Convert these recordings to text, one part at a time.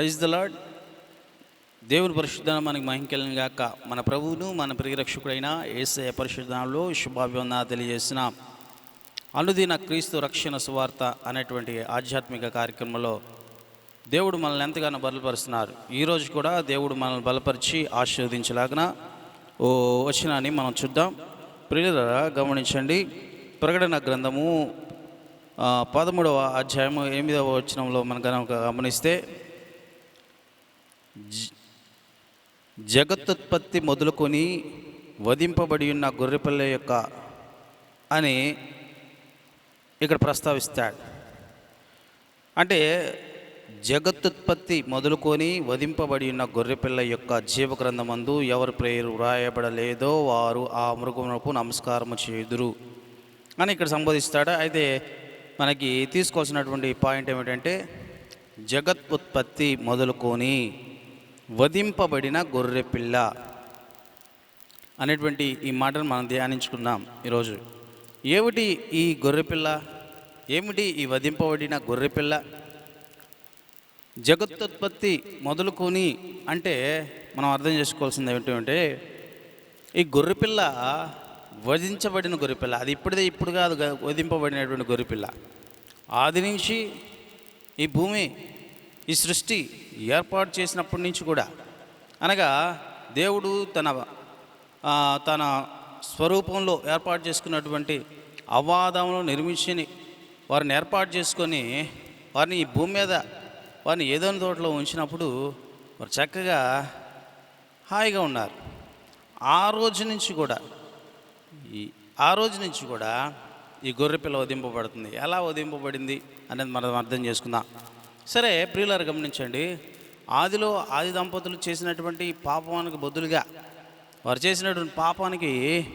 Praise the lord దేవుని పరిశుద్ధన మనకి మహింకెళ్ళని గాక. మన ప్రభువును మన ప్రియరక్షకుడైన ఏసయ పరిశుద్ధంలో శుభాభివందన తెలియజేసిన అనుదిన క్రీస్తు రక్షణ సువార్త అనేటువంటి ఆధ్యాత్మిక కార్యక్రమంలో దేవుడు మనల్ని ఎంతగానో బలపరుస్తున్నారు. ఈరోజు కూడా దేవుడు మనల్ని బలపరిచి ఆశీర్వదించలాగిన ఓ వచనాన్ని మనం చూద్దాం. ప్రియులరా గమనించండి. ప్రకటన గ్రంథము పదమూడవ అధ్యాయము ఎనిమిదవ వచనంలో మనం గమనిస్తే జగత్తుత్పత్తి మొదలుకొని వధింపబడి ఉన్న గొర్రెపిల్ల యొక్క అని ఇక్కడ ప్రస్తావిస్తాడు. అంటే జగత్తుత్పత్తి మొదలుకొని వధింపబడి ఉన్న గొర్రెపిల్ల యొక్క జీవగ్రంథమందు ఎవరి పేరు వ్రాయబడలేదో వారు ఆ మృగమునకు నమస్కారము చేదురు అని ఇక్కడ సంబోధిస్తాడు. అయితే మనకి తీసుకోవాల్సినటువంటి పాయింట్ ఏమిటంటే జగత్ ఉత్పత్తి మొదలుకొని వధింపబడిన గొర్రెపిల్ల అనేటువంటి ఈ మాటను మనం ధ్యానించుకుందాం ఈరోజు. ఏమిటి ఈ గొర్రెపిల్ల ఏమిటి ఈ వధింపబడిన గొర్రెపిల్ల జగత్తుత్పత్తి మొదలుకొని అంటే మనం అర్థం చేసుకోవాల్సింది ఏమిటంటే ఈ గొర్రెపిల్ల వధించబడిన గొర్రెపిల్ల అది ఇప్పుడే ఇప్పుడు కాదు వధింపబడినటువంటి గొర్రెపిల్ల ఆది నుంచి ఈ భూమి ఈ సృష్టి ఏర్పాటు చేసినప్పటి నుంచి కూడా. అనగా దేవుడు తన తన స్వరూపంలో ఏర్పాటు చేసుకున్నటువంటి అవాదంలో నిర్మించి వారిని ఏర్పాటు చేసుకొని వారిని ఈ భూమి మీద వారిని ఏదైనా తోటలో ఉంచినప్పుడు వారు చక్కగా హాయిగా ఉన్నారు. ఆ రోజు నుంచి కూడా ఈ ఆ రోజు నుంచి కూడా ఈ గొర్రెపిల్ల వధింపబడుతుంది. ఎలా వధింపబడింది అనేది మనం అర్థం చేసుకుందాం. సరే ప్రియులారు గమనించండి. ఆదిలో ఆది దంపతులు చేసినటువంటి పాపానికి బదులుగా వారు చేసినటువంటి పాపానికి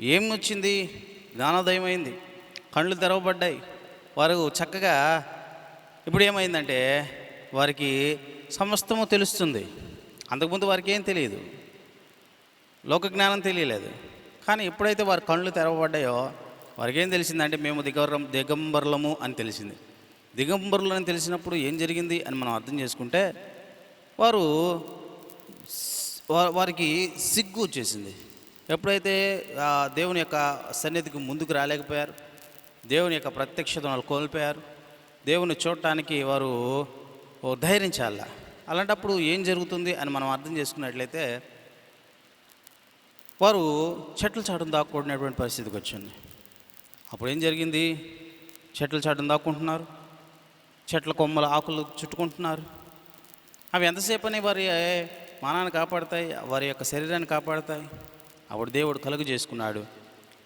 ఏం వచ్చింది? జ్ఞానోదయమైంది. అయింది కళ్ళు తెరవబడ్డాయి. వారు చక్కగా ఇప్పుడు ఏమైందంటే వారికి సమస్తము తెలుస్తుంది. అంతకుముందు వారికి ఏం తెలియదు. లోక జ్ఞానం తెలియలేదు. కానీ ఎప్పుడైతే వారి కళ్ళు తెరవబడ్డాయో వారికి ఏం తెలిసిందంటే మేము దిగవరం దిగంబర్లము అని తెలిసింది. దిగంబరులు అని తెలిసినప్పుడు ఏం జరిగింది అని మనం అర్థం చేసుకుంటే వారు వారికి సిగ్గు వచ్చేసింది. ఎప్పుడైతే దేవుని యొక్క సన్నిధికి ముందుకు రాలేకపోయారు దేవుని యొక్క ప్రత్యక్షతను వాళ్ళు కోల్పోయారు దేవుని చూడటానికి వారు ధైర్యించాల అలాంటప్పుడు ఏం జరుగుతుంది అని మనం అర్థం చేసుకున్నట్లయితే వారు చెట్ల చాటును దాక్కునేటువంటి పరిస్థితికి వచ్చింది. అప్పుడు ఏం జరిగింది? చెట్ల చాటును దాక్కుంటున్నారు. చెట్ల కొమ్మల ఆకులు చుట్టుకుంటున్నారు. అవి ఎంతసేపు అని వారి మానాన్ని కాపాడతాయి వారి యొక్క శరీరాన్ని కాపాడతాయి. అప్పుడు దేవుడు కలుగు చేసుకున్నాడు.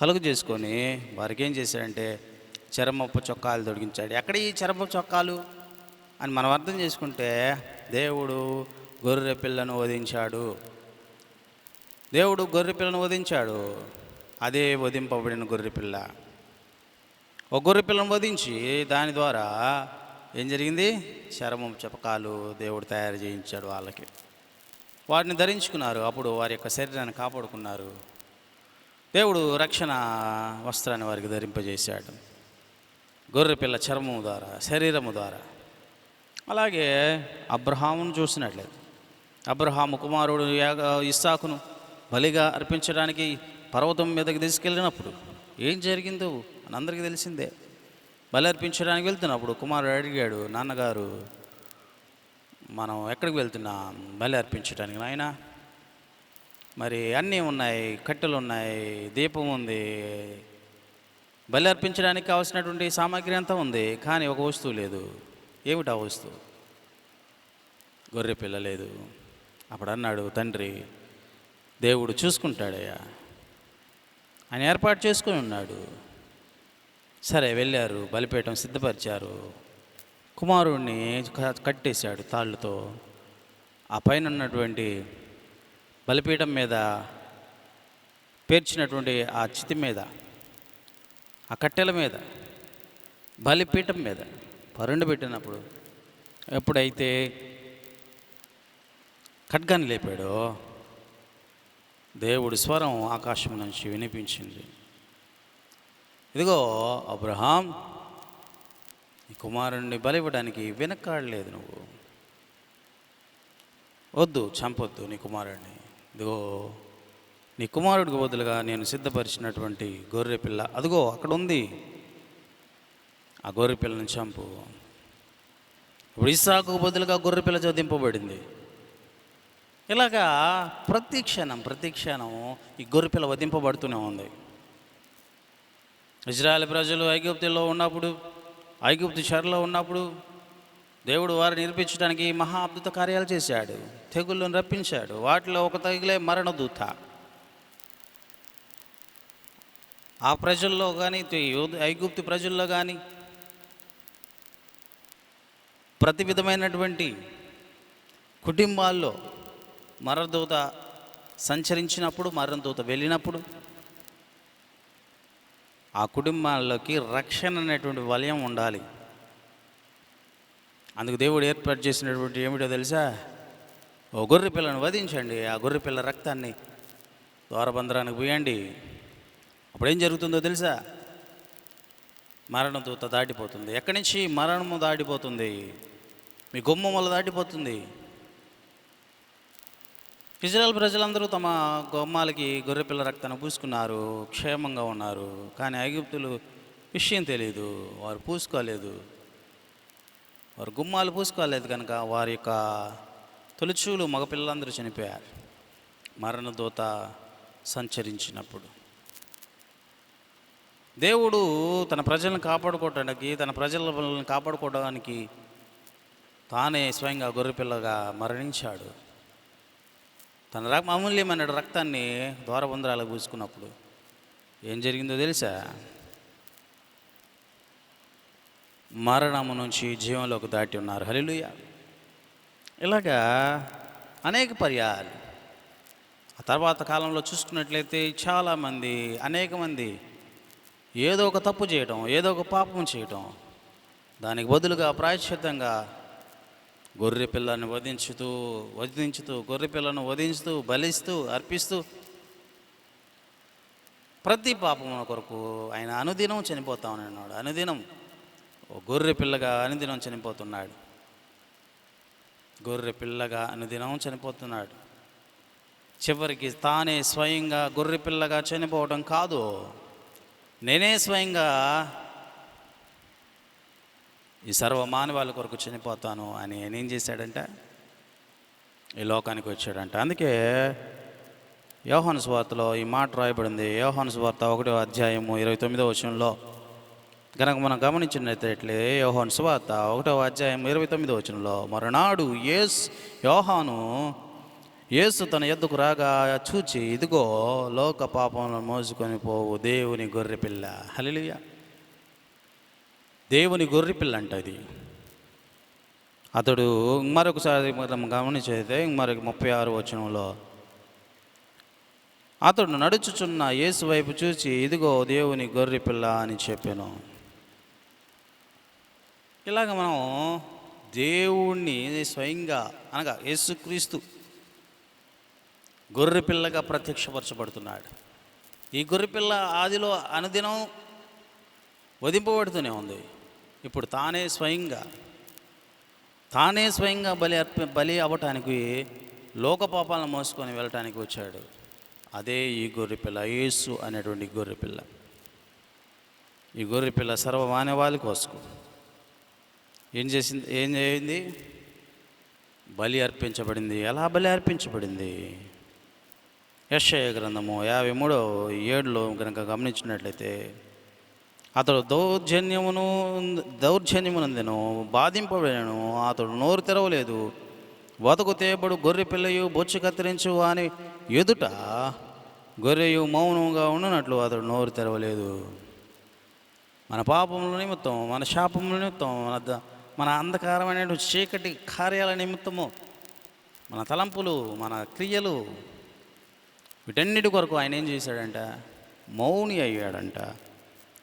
కలుగు చేసుకొని వారికి ఏం చేశాడంటే చర్మపు చొక్కాలు తొడిగించాడు. ఎక్కడ ఈ చర్మపు చొక్కాలు? అని మనం అర్థం చేసుకుంటే దేవుడు గొర్రె పిల్లను వధించాడు. దేవుడు గొర్రె పిల్లను వధించాడు. అదే వధింపబడిన గొర్రె పిల్ల. ఒక గొర్రె పిల్లను వధించి దాని ద్వారా ఏం జరిగింది? చర్మం చపకాలు దేవుడు తయారు చేయించాడు వాళ్ళకి. వాటిని ధరించుకున్నారు. అప్పుడు వారి యొక్క శరీరాన్ని కాపాడుకున్నారు. దేవుడు రక్షణ వస్త్రాన్ని వారికి ధరింపజేశాడు. గొర్రె పిల్ల చర్మము ద్వారా శరీరము ద్వారా. అలాగే అబ్రహామును చూసినట్లేదు అబ్రహాము కుమారుడు యాగ ఇస్సాకును బలిగా అర్పించడానికి పర్వతం మీదకి తీసుకెళ్ళినప్పుడు ఏం జరిగిందో అని అందరికీ తెలిసిందే. బలర్పించడానికి అర్పించడానికి వెళ్తున్నప్పుడు కుమారుడు అడిగాడు నాన్నగారు మనం ఎక్కడికి వెళ్తున్నాం బలి అర్పించడానికి నాయన? మరి అన్నీ ఉన్నాయి కట్టెలు ఉన్నాయి దీపం ఉంది. బలి అర్పించడానికి కావాల్సినటువంటి సామాగ్రి అంతా ఉంది కానీ ఒక వస్తువు లేదు. ఏమిటి ఆ వస్తువు? గొర్రె పిల్ల లేదు. అప్పుడు అన్నాడు తండ్రి దేవుడు చూసుకుంటాడయ్యా. ఆయన ఏర్పాటు చేసుకొని ఉన్నాడు. సరే వెళ్ళారు బలిపీఠం సిద్ధపరిచారు. కుమారుణ్ణి కట్టేశాడు తాళ్ళతో. ఆ పైన ఉన్నటువంటి బలిపీఠం మీద పేర్చినటువంటి ఆ చితి మీద ఆ కట్టెల మీద బలిపీఠం మీద పరుండు పెట్టినప్పుడు ఎప్పుడైతే ఖడ్గాన్ని లేపాడో దేవుడి స్వరం ఆకాశం నుంచి వినిపించింది. ఇదిగో అబ్రహాం ఈ కుమారుణ్ణి బలివ్వడానికి వెనకాడలేదు నువ్వు. వద్దు చంపొద్దు నీ కుమారుడిని ఇదిగో నీ కుమారుడికి బదులుగా నేను సిద్ధపరిచినటువంటి గొర్రె పిల్ల అదిగో అక్కడ ఉంది ఆ గొర్రె పిల్లని చంపు. ఇప్పుడు ఇస్సాకు బదులుగా గొర్రె పిల్ల చదింపబడింది. ఇలాగా ప్రతి క్షణం ప్రతి క్షణం ఈ గొర్రె పిల్ల వధింపబడుతూనే ఉంది. ఇజ్రాయెల్ ప్రజలు ఐగుప్తులో ఉన్నప్పుడు ఐగుప్తు చెరలో ఉన్నప్పుడు దేవుడు వారిని నిర్పించడానికి మహా అద్భుత కార్యాలు చేశాడు. తెగుళ్ళను రప్పించాడు. వాటిలో ఒక తగిలే మరణదూత. ఆ ప్రజల్లో కానీ ఐగుప్తు ప్రజల్లో కానీ ప్రతి విధమైనటువంటి కుటుంబాల్లో మరణదూత సంచరించినప్పుడు మరణదూత వెళ్ళినప్పుడు ఆ కుటుంబాల్లోకి రక్షణ అనేటువంటి వలయం ఉండాలి. అందుకు దేవుడు ఏర్పాటు చేసినటువంటి ఏమిటో తెలుసా? ఓ గొర్రె పిల్లను వధించండి ఆ గొర్రె పిల్ల రక్తాన్ని ద్వారబంధరానికి పోయండి. అప్పుడు ఏం జరుగుతుందో తెలుసా? మరణం దూత దాటిపోతుంది. ఎక్కడి నుంచి మరణము దాటిపోతుంది? మీ గుమ్మములు దాటిపోతుంది. ఇజ్రాయల్ ప్రజలందరూ తమ గొమ్మాలకి గొర్రెపిల్ల రక్తాన్ని పూసుకున్నారు క్షేమంగా ఉన్నారు. కానీ ఐగుప్తులు విషయం తెలియదు వారు పూసుకోలేదు. వారు గుమ్మాలు పూసుకోలేదు కనుక వారి యొక్క తొలిచూలు మగపిల్లలందరూ చనిపోయారు. మరణదూత సంచరించినప్పుడు. దేవుడు తన ప్రజలను కాపాడుకోవటానికి తన ప్రజలను కాపాడుకోవడానికి తానే స్వయంగా గొర్రెపిల్లగా మరణించాడు. తన రక్ అమూల్యమైన రక్తాన్ని ద్వారబంధరాలకు పూసుకున్నప్పుడు ఏం జరిగిందో తెలుసా? మరణము నుంచి జీవంలోకి దాటి ఉన్నారు. హలిలుయ ఇలాగా అనేక పర్యాలు. ఆ తర్వాత కాలంలో చూసుకున్నట్లయితే చాలామంది అనేక మంది ఏదో ఒక తప్పు చేయటం ఏదో ఒక పాపం చేయటం దానికి బదులుగా ప్రాయశ్చిత్తంగా గొర్రె పిల్లను వధించుతూ వధించుతూ గొర్రె పిల్లను వధించుతూ బలిస్తూ అర్పిస్తూ ప్రతి పాపం కొరకు ఆయన అనుదినం చనిపోతా ఉన్నాడు. అనుదినం ఓ గొర్రె పిల్లగా అనుదినం చనిపోతున్నాడు. గొర్రె పిల్లగా అనుదినం చనిపోతున్నాడు. చివరికి తానే స్వయంగా గొర్రె పిల్లగా చనిపోవడం కాదు. నేనే స్వయంగా ఈ సర్వ మానవాళి కొరకు చనిపోతాను అని ఏం చేశాడంట? ఈ లోకానికి వచ్చాడంట. అందుకే యోహాను స్వార్తలో ఈ మాట రాయబడింది. యోహాను స్వార్త ఒకటో అధ్యాయము ఇరవై తొమ్మిదో వచనంలో కనుక మనం గమనించినట్లయితే యోహాను స్వార్త ఒకటో అధ్యాయం ఇరవై తొమ్మిదో వచనంలో మరునాడు యేస్ యోహాను యేసు తన ఎద్దుకు రాగా చూచి ఇదిగో లోక పాపంలో మోసుకొని పోవు దేవుని గొర్రె పిల్ల దేవుని గొర్రె పిల్ల అంట అది అతడు మరొకసారి మనం గమనించైతే మరొక ముప్పై ఆరు వచనంలో. అతడు నడుచుచున్న యేసు వైపు చూచి ఇదిగో దేవుని గొర్రె పిల్ల అని చెప్పాను. ఇలాగ మనం దేవుణ్ణి స్వయంగా అనగా యేసుక్రీస్తు గొర్రె పిల్లగా ప్రత్యక్షపరచబడుతున్నాడు. ఈ గొర్రె పిల్ల ఆదిలో అనుదినం వధింపబడుతూనే ఉంది. ఇప్పుడు తానే స్వయంగా తానే స్వయంగా బలి అర్పి బలి అవ్వటానికి లోక పాపాలను మోసుకొని వెళ్ళటానికి వచ్చాడు. అదే ఈ గొర్రెపిల్ల యేసు అనేటువంటి గొర్రెపిల్ల ఈ గొర్రెపిల్ల సర్వ మానవాళి కోసం ఏం చేసింది ఏం చేయింది? బలి అర్పించబడింది. ఎలా బలి అర్పించబడింది? యశయ గ్రంథము యాభై మూడో ఏడులో కనుక గమనించినట్లయితే అతడు దౌర్జన్యమును దౌర్జన్యమునందెను బాధింపబడను అతడు నోరు తెరవలేదు. బతుకు తేబడు గొర్రె పిల్లయు బొచ్చు కత్తిరించు అని ఎదుట గొర్రెయు మౌనంగా ఉన్నట్లు అతడు నోరు తెరవలేదు. మన పాపముల నిమిత్తం మన శాపముల నిమిత్తం మన మన అంధకారమైన చీకటి కార్యాల నిమిత్తము మన తలంపులు మన క్రియలు వీటన్నిటి కొరకు ఆయన ఏం చేశాడంట? మౌని అయ్యాడంట.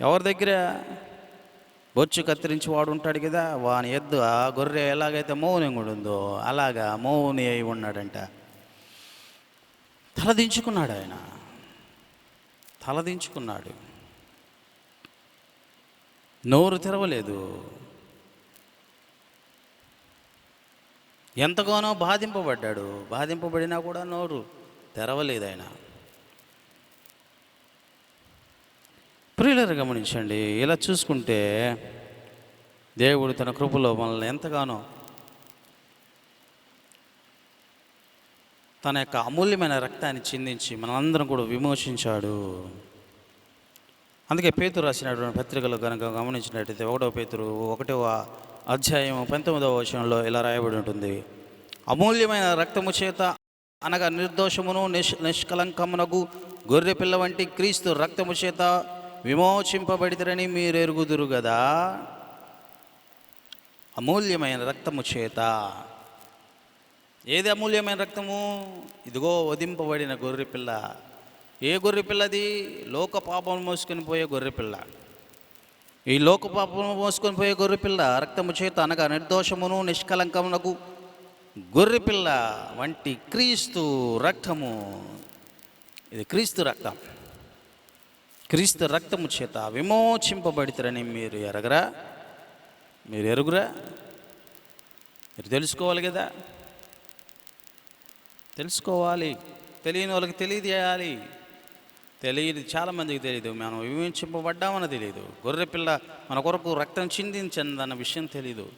ఎవరి దగ్గర? బొచ్చు కత్తిరించి వాడు ఉంటాడు కదా వాని ఎద్దు ఆ గొర్రె ఎలాగైతే మౌనంగా ఉందో అలాగా మౌని అయి ఉన్నాడంట. తలదించుకున్నాడు ఆయన. తలదించుకున్నాడు నోరు తెరవలేదు. ఎంతగానో బాధింపబడ్డాడు. బాధింపబడినా కూడా నోరు తెరవలేదు ఆయన. ప్రియులను గమనించండి. ఇలా చూసుకుంటే దేవుడు తన కృపలో మనల్ని ఎంతగానో తన యొక్క అమూల్యమైన రక్తాన్ని చిందించి మనందరం కూడా విమోచించాడు. అందుకే పేతురు రాసినటువంటి పత్రికలు కనుక గమనించినట్టయితే ఒకటో పేతురు ఒకటో అధ్యాయం పంతొమ్మిదవ వచనంలో ఇలా రాయబడి ఉంటుంది. అమూల్యమైన రక్తము చేత అనగా నిర్దోషమును నిష్ నిష్కలంకమునకు గొర్రె పిల్ల వంటి క్రీస్తు రక్తము చేత విమోచింపబడితరని మీరు ఎరుగుదురు కదా అమూల్యమైన రక్తము చేత. ఏది అమూల్యమైన రక్తము? ఇదిగో వధింపబడిన గొర్రెపిల్ల. ఏ గొర్రెపిల్లది? లోక పాపం మోసుకొని పోయే గొర్రెపిల్ల. ఈ లోక పాపం మోసుకొని పోయే గొర్రెపిల్ల రక్తము చేత అనగా నిర్దోషమును నిష్కలంకమునకు. గొర్రెపిల్ల వంటి క్రీస్తు రక్తము. ఇది క్రీస్తు రక్తం. క్రీస్తు రక్తము చేత విమోచింపబడితరని మీరు ఎరగరా? మీరు ఎరుగురా? మీరు తెలుసుకోవాలి కదా? తెలుసుకోవాలి. తెలియని వాళ్ళకి తెలియజేయాలి తెలియదు చాలామందికి తెలియదు. మనం విమోచింపబడ్డామని తెలియదు. గొర్రె పిల్ల మన కొరకు రక్తం చిందించిందన్న విషయం తెలియదు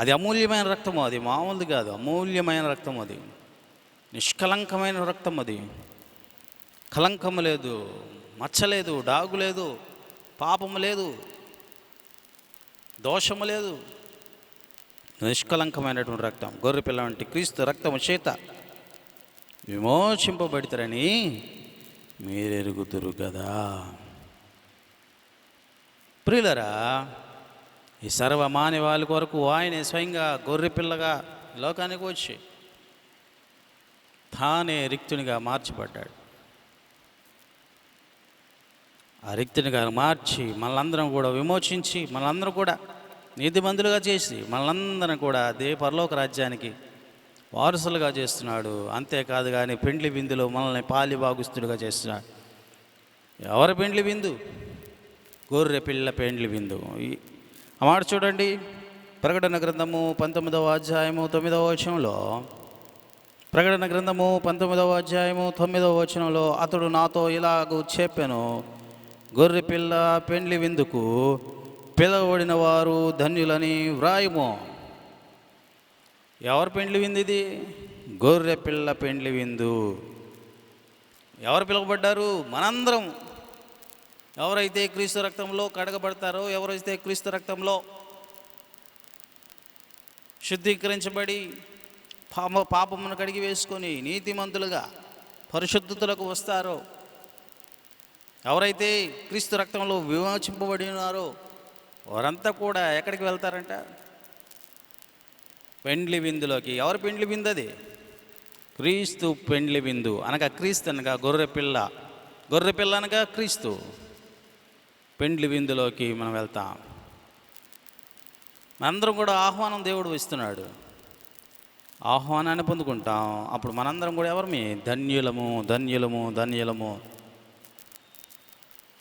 అది అమూల్యమైన రక్తము అది. మామూలుది కాదు. అమూల్యమైన రక్తం అది. నిష్కలంకమైన రక్తం అది. కలంకము లేదు మచ్చలేదు డాగు లేదు పాపము లేదు దోషము లేదు. నిష్కలంకమైనటువంటి రక్తం గొర్రె పిల్ల వంటి క్రీస్తు రక్తము చేత విమోచింపబడతారని మీరెరుగుతురు కదా ప్రియులరా ఈ సర్వ వాళ్ళ కొరకు ఆయన స్వయంగా గొర్రె పిల్లగా లోకానికి వచ్చి తానే రిక్తునిగా మార్చిపడ్డాడు ఆ గారు మార్చి మనందరం కూడా విమోచించి మనందరం కూడా నీతిమంతులుగా చేసి మనందరం కూడా దే పరలోక రాజ్యానికి వారసులుగా చేస్తున్నాడు. అంతేకాదు కానీ పెండ్లి విందులో మనల్ని పాలి భాగుస్తుడుగా చేస్తున్నాడు. ఎవరి పెండ్లి విందు? గొర్రె పిల్ల పెండ్లి బిందు ఆ మాట చూడండి. ప్రకటన గ్రంథము పంతొమ్మిదవ అధ్యాయము తొమ్మిదవ వచనంలో ప్రకటన గ్రంథము పంతొమ్మిదవ అధ్యాయము తొమ్మిదవ వచనంలో అతడు నాతో ఇలాగూ చెప్పాను. గొర్రె పిల్ల పెండ్లి విందుకు పిలవబడిన వారు ధన్యులని వ్రాయము. ఎవరు పెండ్లి విందు ఇది గొర్రె పిల్ల పెండ్లి విందు. ఎవరు పిలువబడ్డారు? మనందరం. ఎవరైతే క్రీస్తు రక్తంలో కడగబడతారో ఎవరైతే క్రీస్తు రక్తంలో శుద్ధీకరించబడి పాప పాపమును కడిగి వేసుకొని నీతిమంతులుగా పరిశుద్ధతలకు వస్తారో ఎవరైతే క్రీస్తు రక్తంలో విమోచింపబడి ఉన్నారో వారంతా కూడా ఎక్కడికి వెళ్తారంట? పెండ్లి విందులోకి. ఎవరు పెండ్లి విందు అది? క్రీస్తు పెండ్లి విందు. అనగా క్రీస్తు అనగా గొర్రె పిల్ల. గొర్రె పిల్ల అనగా క్రీస్తు. పెండ్లి విందులోకి మనం వెళ్తాం. మనందరం కూడా ఆహ్వానం దేవుడు ఇస్తున్నాడు. ఆహ్వానాన్ని పొందుకుంటాం. అప్పుడు మనందరం కూడా ఎవరమే? ధన్యులము ధన్యులము ధన్యులము.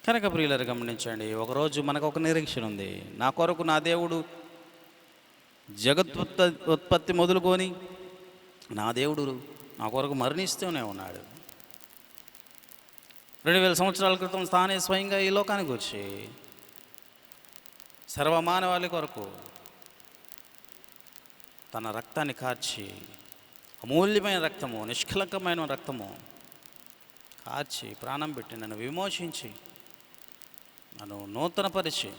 కనుక ప్రియులరు గమనించండి. ఒకరోజు మనకు ఒక నిరీక్షణ ఉంది. నా కొరకు నా దేవుడు జగత్తుత్ప ఉత్పత్తి మొదలుకొని నా దేవుడు నా కొరకు మరణిస్తూనే ఉన్నాడు. రెండు వేల సంవత్సరాల క్రితం తానే స్వయంగా ఈ లోకానికి వచ్చి సర్వమానవాళి కొరకు తన రక్తాన్ని కార్చి అమూల్యమైన రక్తము నిష్కలంకమైన రక్తము కార్చి ప్రాణం పెట్టి నన్ను విమోచించి నన్ను నూతనపరిచి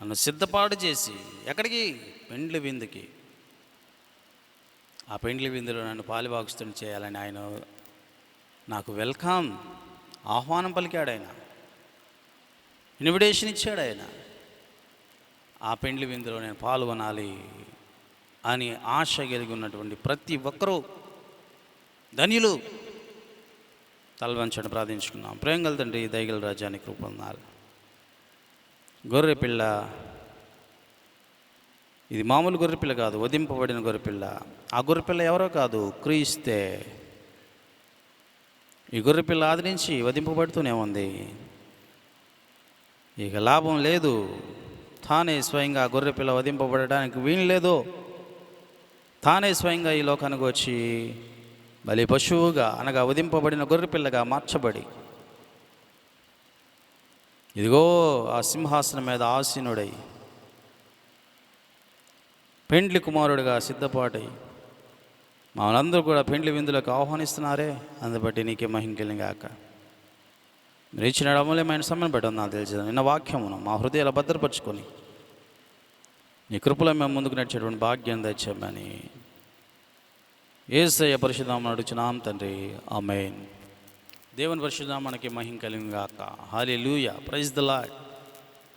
నన్ను సిద్ధపాటు చేసి ఎక్కడికి? పెండ్లి విందుకి. ఆ పెండ్లి విందులో నన్ను పాలిభాగస్తుని చేయాలని ఆయన నాకు వెల్కమ్ ఆహ్వానం పలికాడు ఆయన. ఇన్విటేషన్ ఇచ్చాడు ఆయన. ఆ పెండ్లి విందులో నేను పాల్గొనాలి అని ఆశ కలిగి ఉన్నటువంటి ప్రతి ఒక్కరూ ధన్యులు. తలవంచండి ప్రార్థించుకున్నాం ప్రేమ తండ్రి దయగల రాజ్యానికి రూపొందాలి గొర్రె పిల్ల ఇది మామూలు గొర్రెపిల్ల కాదు వధింపబడిన గొర్రెపిల్ల ఆ గొర్రెపిల్ల ఎవరో కాదు క్రీస్తే. ఈ గొర్రెపిల్ల ఆదరించి వధింపబడుతూనే ఉంది. ఇక లాభం లేదు. తానే స్వయంగా ఆ గొర్రె పిల్ల వధింపబడడానికి వీలు తానే స్వయంగా ఈ లోకానికి వచ్చి బలి పశువుగా అనగా వధింపబడిన గొర్రె పిల్లగా మార్చబడి. ఇదిగో ఆ సింహాసనం మీద ఆసీనుడై పెండ్లి కుమారుడిగా సిద్ధపాటై. మనందరూ కూడా పెండ్లి విందులకు ఆహ్వానిస్తున్నారే అందుబట్టి నీకే మహింకెళ్ళిగాక మీరు ఇచ్చిన అమూల్యమైన సమయం బట్టి నాకు తెలిసింది నిన్న వాక్యమును మా హృదయాలు భద్రపరుచుకొని నీ కృపలో మేము ముందుకు నడిచేటువంటి భాగ్యం తెచ్చామని ఏసయ్య పరిశుధామని అడుచున్నాం తండ్రి. ఆమెన్. దేవుని పరిశుధామానికి మహిం కలిగిగాక హాలి లూయ ప్రైజ్ ద లాడ్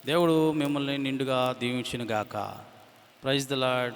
దేవుడు మిమ్మల్ని నిండుగా దీవించిన గాక. Praise the lord